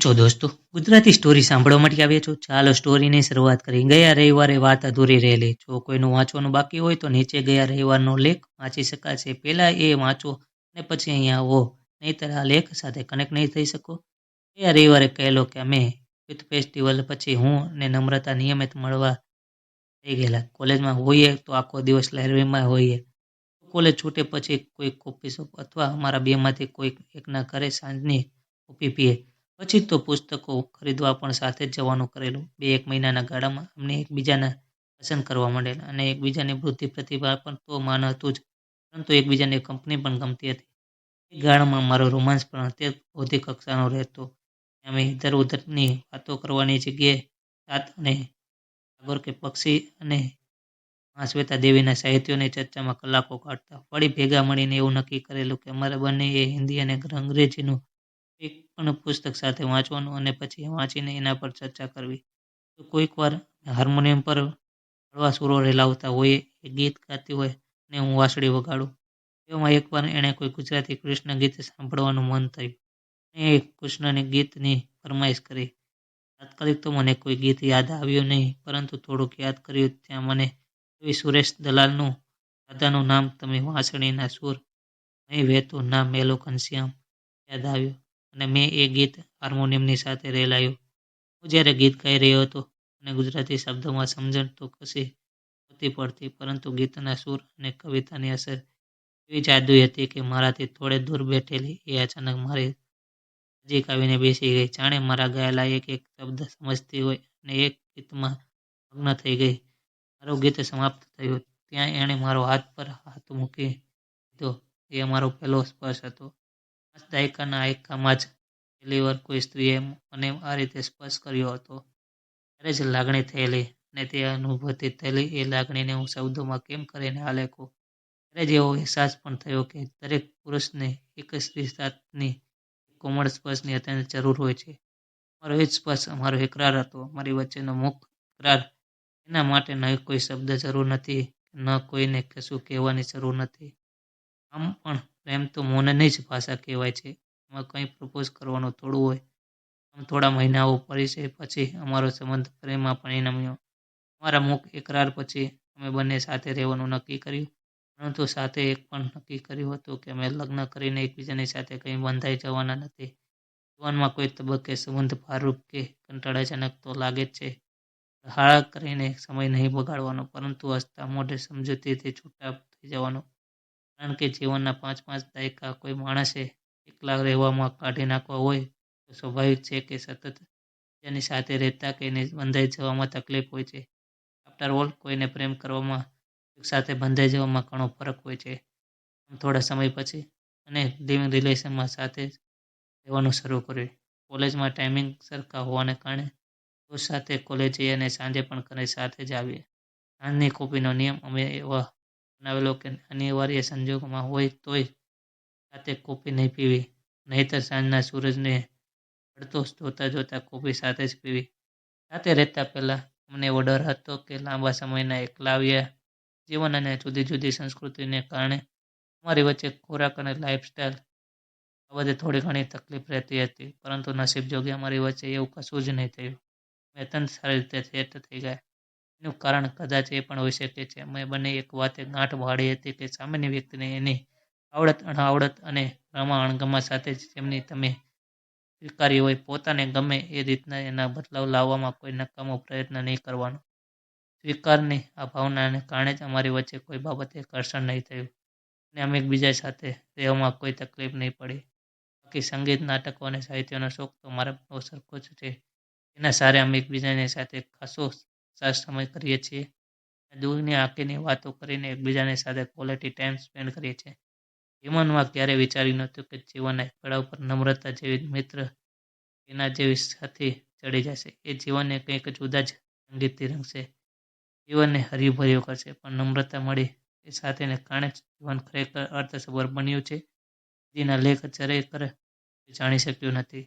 છો દોસ્તો? ગુજરાતી સ્ટોરી સાંભળવા માટે આવ્યા છો? ચાલો સ્ટોરીની શરૂઆત કરી ગયા રવિવારે વાત અધૂરી રહેલી. જો કોઈનું વાંચવાનું બાકી હોય તો નીચે ગયા રવિવારનો લેખ વાંચી શકાશે. પહેલાં એ વાંચો અને પછી અહીંયા આવો. નહીંતર આ લેખ સાથે કનેક્ટ નહીં થઈ શકો. ગયા રવિવારે કહેલો કે અમે યુથ ફેસ્ટિવલ પછી હું અને નમ્રતા નિયમિત મળવા થઈ ગયેલા. કોલેજમાં હોઈએ તો આખો દિવસ લાઇબ્રેરીમાં હોઈએ. કોલેજ છૂટે પછી કોઈ કોફી શોપ અથવા અમારા બેમાંથી કોઈ એકના ઘરે સાંજની કોફી પીએ. પછી તો પુસ્તકો ખરીદવા પણ સાથે જ જવાનું કરેલું. બે એક મહિનાના ગાળામાં અમને એકબીજાના પસંદ કરવા માંડેલા અને એકબીજાની બુદ્ધિ પ્રતિભા પણ તો માન હતું જ, પરંતુ એકબીજાની કંપની પણ ગમતી હતી. એ ગાળામાં મારો રોમાન્સ પણ અત્યંત બૌદ્ધિક કક્ષાનો રહેતો. અમે ઇધર ઉધરની વાતો કરવાની જગ્યાએ સાત અને સાગર કે પક્ષી અને મહાશ્વેતા દેવીના સાહિત્યોની ચર્ચામાં કલાકો કાઢતા વળી ભેગા મળીને એવું નક્કી કરેલું કે અમારા બંને એ હિન્દી અને અંગ્રેજીનું એક પણ પુસ્તક સાથે વાંચવાનું અને પછી વાંચીને એના પર ચર્ચા કરવી. તો કોઈક વાર હાર્મોનિયમ પર હળવા સુરો રેલાવતા હોય, એ ગીત ગાતી હોય અને હું વાંસળી વગાડું. એવામાં એકવાર એણે કોઈ ગુજરાતી કૃષ્ણ ગીત સાંભળવાનું મન થયું એ કૃષ્ણની ગીતની ફરમાઈશ કરી. તાત્કાલિક તો મને કોઈ ગીત યાદ આવ્યું નહીં, પરંતુ થોડુંક યાદ કર્યું ત્યાં મને એવી સુરેશ દલાલનું દાદાનું નામ, તમે વાંસળીના સુર અહીં વહેતું નામ મેલો ઘનશ્યામ, યાદ આવ્યું. અને મેં એ ગીત હાર્મોનિયમની સાથે રેલાયું. હું જ્યારે ગીત ગાઈ રહ્યો હતો અને ગુજરાતી શબ્દોમાં સમજણ તો કશી નહોતી પડતી, પરંતુ ગીતના સૂર અને કવિતાની અસર એવી જાદુઈ હતી કે મારાથી થોડે દૂર બેઠેલી એ અચાનક મારી નજીક આવીને બેસી ગઈ. જાણે મારા ગાયેલા એક એક શબ્દ સમજતી હોય અને એક ગીતમાં મગ્ન થઈ ગઈ. મારું ગીત સમાપ્ત થયું. ત્યાં એણે મારો હાથ પર હાથ મૂકી દીધો. એ અમારો પહેલો સ્પર્શ હતો. પાંચ દાયકાના આયકામાં જ પહેલી વાર કોઈ સ્ત્રીએ મને આ રીતે સ્પર્શ કર્યો હતો. ત્યારે જ લાગણી થયેલી અને તે અનુભૂતિ થયેલી એ લાગણીને હું શબ્દોમાં કેમ કરીને આલેખું? ત્યારે જ એવો અહેસાસ પણ થયો કે દરેક પુરુષને એક સ્ત્રી સાથની કોમળ સ્પર્શની અત્યંત જરૂર હોય છે. અમારો એ જ સ્પર્શ અમારો એકરાર હતો. અમારી વચ્ચેનો મુક્ત કરાર એના માટે ન કોઈ શબ્દ જરૂર નથી, ન કોઈને કશું કહેવાની જરૂર નથી. આમ પણ પ્રેમ તો મૌનની જ ભાષા કહેવાય છે. એમાં કંઈ પ્રપોઝ કરવાનું થોડું હોય. આમ થોડા મહિનાઓ પરિચય પછી અમારો સંબંધ પ્રેમમાં પરિણમ્યો અમારા મુખ એકરાર પછી અમે બંને સાથે રહેવાનું નક્કી કર્યું. પરંતુ સાથે એક પણ નક્કી કર્યું હતું કે અમે લગ્ન કરીને એકબીજાની સાથે કંઈ બંધાઈ જવાના નથી. જીવનમાં કોઈ તબક્કે સંબંધ ભારરૂપ કે કંટાળાજનક તો લાગે જ છે. હાળા કરીને સમય નહીં બગાડવાનો, પરંતુ હસતા મોઢે સમજૂતીથી છૂટા થઈ જવાનો. કારણ કે જીવનના પાંચ પાંચ દાયકા કોઈ માણસે એકલા રહેવામાં કાઢી નાખવા હોય, તો સ્વાભાવિક છે કે સતત તેની સાથે રહેતા કે એને બંધાઈ જવામાં તકલીફ હોય છે. આફ્ટર ઓલ કોઈને પ્રેમ કરવામાં, એક સાથે બંધાઈ જવામાં ઘણો ફરક હોય છે. થોડા સમય પછી અને લિવિંગ રિલેશનમાં સાથે રહેવાનું શરૂ કર્યું. કોલેજમાં ટાઈમિંગ સરખા હોવાને કારણે સાથે કોલેજ જઈએ અને સાંજે પણ ઘરે સાથે જ આવીએ. સાંજની કોપીનો નિયમ અમે એવા બનાવેલો કે અનિવાર્ય સંજોગોમાં હોય તોય સાથે કોફી નહીં પીવી. નહીંતર સાંજના સૂરજને પડતો જોતા જોતા કોફી સાથે જ પીવી. સાથે રહેતા પહેલાં અમને ડર હતો કે લાંબા સમયના એકલાવ્યા જીવન અને જુદી જુદી સંસ્કૃતિને કારણે અમારી વચ્ચે ખોરાક અને લાઈફસ્ટાઈલ બાબતે થોડી ઘણી તકલીફ રહેતી હતી, પરંતુ નસીબ જોગે અમારી વચ્ચે એવું કશું જ નહીં થયું. અમે અત્યંત સારી રીતે સેટ થઈ ગયા. એનું કારણ કદાચ એ પણ હોઈ શકે છે. અમે બંને એક વાતે ગાંઠ વાળી હતી કે સામાન્ય વ્યક્તિને એની આવડત અણાવડત અને રમા અણગમા સાથે જ જેમની તમે સ્વીકારી હોય, પોતાને ગમે એ રીતના એના બદલાવ લાવવામાં કોઈ નકામો પ્રયત્ન નહીં કરવાનો. સ્વીકારની આ ભાવનાને કારણે જ અમારી વચ્ચે કોઈ બાબતે ઘર્ષણ નહીં થયું અને અમે એકબીજા સાથે રહેવામાં કોઈ તકલીફ નહીં પડી. બાકી સંગીત, નાટકો અને સાહિત્યનો શોખ તો મારા બહુ સરખો જ છે. એના સારે અમે એકબીજાની સાથે ખાસો સાર સમય કરીએ છીએ. દૂરની આંખીની વાતો કરીને એકબીજાની સાથે ક્વોલિટી ટાઈમ સ્પેન્ડ કરીએ છીએ. જીવનમાં ક્યારેય વિચાર્યું નહોતું કે જીવનના પડાવ પર નમ્રતા જેવી મિત્ર એના જેવી સાથી ચડી જશે. એ જીવનને કંઈક જુદા જ સંગીતથી રંગશે. જીવનને હર્યુભર્યું કરશે, પણ નમ્રતા મળી એ સાથેને કારણે જીવન ખરેખર અર્થસભર બન્યું છે. જેના લેખ કર જાણી શક્યું નથી.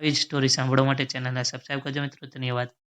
આવી જ સ્ટોરી સાંભળવા માટે ચેનલને સબસ્ક્રાઈબ કરજો મિત્રો. ધન્યવાદ.